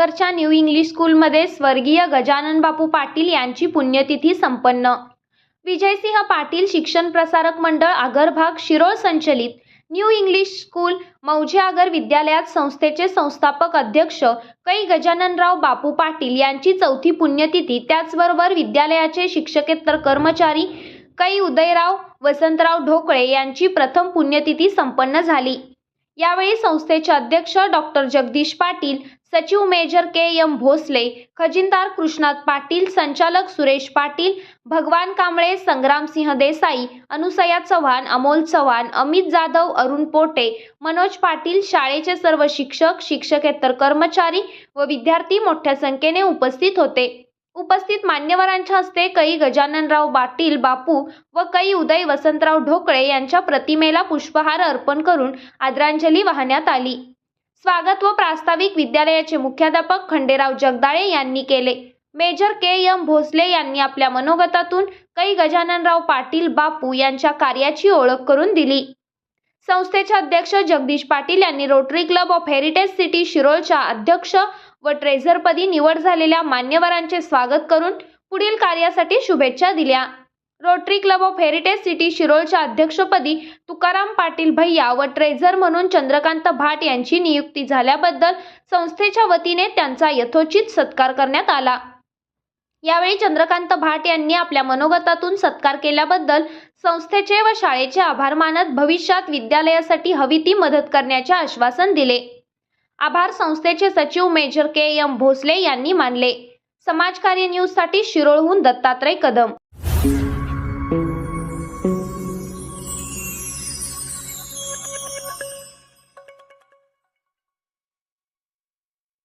नगरच्या new English स्कूलमध्ये स्वर्गीय गजानन बापू पाटील यांची पुण्यतिथी संपन्न. विजयसिंह पाटील शिक्षण प्रसारक मंडळ आगरभाग शिरोळ संचलित न्यू इंग्लिश स्कूल मौजे आगर विद्यालयात संस्थेचे संस्थापक अध्यक्ष कै गजाननराव बापू पाटील यांची चौथी पुण्यतिथी. त्याचबरोबर विद्यालयाचे शिक्षकेतर कर्मचारी कै उदयराव वसंतराव ढोकळे यांची प्रथम पुण्यतिथी संपन्न झाली. यावेळी संस्थेचे अध्यक्ष डॉक्टर जगदीश पाटील सचिव मेजर के एम भोसले खजिनदार कृष्णात पाटील संचालक सुरेश पाटील भगवान कांबळे संग्रामसिंह देसाई अनुसया चव्हाण अमोल चव्हाण अमित जाधव अरुण पोटे मनोज पाटील शाळेचे सर्व शिक्षक शिक्षकेतर कर्मचारी व विद्यार्थी मोठ्या संख्येने उपस्थित होते. उपस्थित मान्यवरांच्या हस्ते कै गजाननराव पाटील बापू व कै उदय वसंतराव ढोकळे यांच्या प्रतिमेला पुष्पहार अर्पण करून आदरांजली वाहण्यात आली. स्वागत व प्रास्ताविक विद्यालयाचे मुख्याध्यापक खंडेराव जगदाळे यांनी केले. Major K. एम. भोसले यांनी आपल्या मनोगतातून कै गजाननराव पाटील बापू यांच्या कार्याची ओळख करून दिली. संस्थेचे अध्यक्ष जगदीश पाटील यांनी Rotary club of heritage city शिरोळच्या अध्यक्ष व ट्रेझरपदी निवड झालेल्या मान्यवरांचे स्वागत करून पुढील कार्यासाठी शुभेच्छा दिल्या. Rotary club of heritage city शिरोळच्या अध्यक्षपदी तुकाराम पाटील भैया व ट्रेझर म्हणून चंद्रकांत भाट यांची नियुक्ती झाल्याबद्दल संस्थेच्या वतीने त्यांचा यथोचित सत्कार करण्यात आला. यावेळी चंद्रकांत भाट यांनी आपल्या मनोगतातून सत्कार केल्याबद्दल संस्थेचे व शाळेचे आभार मानत भविष्यात विद्यालयासाठी हवी ती मदत करण्याचे आश्वासन दिले. आभार संस्थेचे सचिव मेजर के एम भोसले यांनी मानले. समाजकार्य न्यूजसाठी शिरोळहून दत्तात्रय कदम.